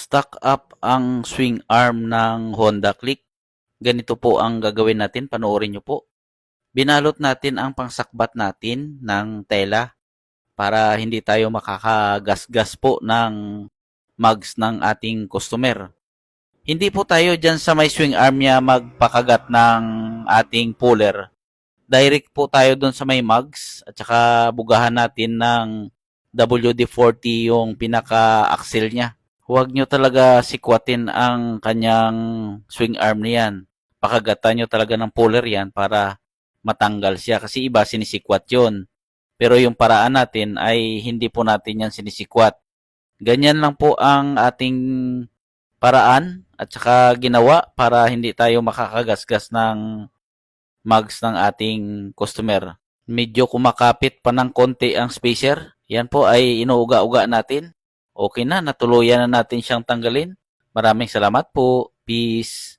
stock up ang swing arm ng Honda Click. Ganito po ang gagawin natin, panoorin nyo po. Binalot natin ang pangsakbat natin ng tela para hindi tayo makakagasgas po ng mugs ng ating customer. Hindi po tayo dyan sa may swing arm niya magpakagat ng ating puller. Direct po tayo doon sa may mugs at saka bugahan natin ng WD-40 yung pinaka-axle niya. Huwag nyo talaga sikwatin ang kanyang swing arm niyan. Pakagatan nyo talaga ng puller yan para matanggal siya. Kasi iba sinisikwat yon. Pero yung paraan natin ay hindi po natin yan sinisikwat. Ganyan lang po ang ating paraan at saka ginawa para hindi tayo makakagasgas ng mugs ng ating customer. Medyo kumakapit pa ng konti ang spacer. Yan po ay inuuga-uga natin. Okay na, natuluyan na natin siyang tanggalin. Maraming salamat po. Peace.